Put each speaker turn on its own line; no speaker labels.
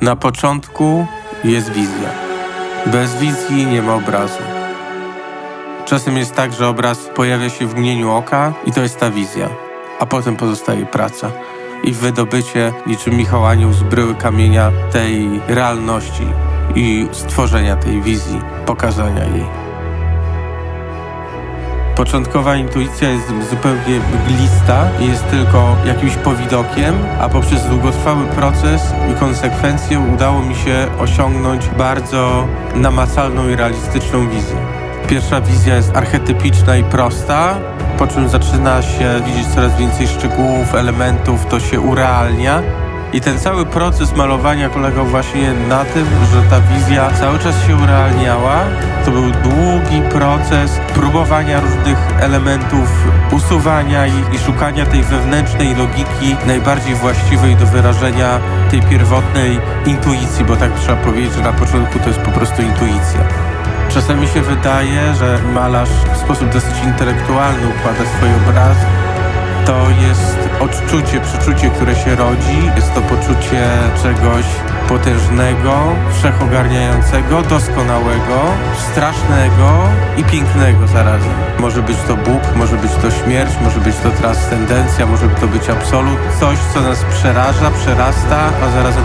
Na początku jest wizja. Bez wizji nie ma obrazu. Czasem jest tak, że obraz pojawia się w mgnieniu oka i to jest ta wizja, a potem pozostaje praca i wydobycie niczym Michał Anioł z bryły kamienia tej realności i stworzenia tej wizji, pokazania jej. Początkowa intuicja jest zupełnie mglista i jest tylko jakimś powidokiem, a poprzez długotrwały proces i konsekwencje udało mi się osiągnąć bardzo namacalną i realistyczną wizję. Pierwsza wizja jest archetypiczna i prosta, po czym zaczyna się widzieć coraz więcej szczegółów, elementów, to się urealnia. I ten cały proces malowania polegał właśnie na tym, że ta wizja cały czas się urealniała. To był długi proces próbowania różnych elementów, usuwania ich i szukania tej wewnętrznej logiki, najbardziej właściwej do wyrażenia tej pierwotnej intuicji, bo tak trzeba powiedzieć, że na początku to jest po prostu intuicja. Czasami się wydaje, że malarz w sposób dosyć intelektualny układa swój obraz, to jest odczucie, przeczucie, które się rodzi. Jest to poczucie czegoś potężnego, wszechogarniającego, doskonałego, strasznego i pięknego zarazem. Może być to Bóg, może być to śmierć, może być to transcendencja, może to być absolut. Coś, co nas przeraża, przerasta, a pociąga.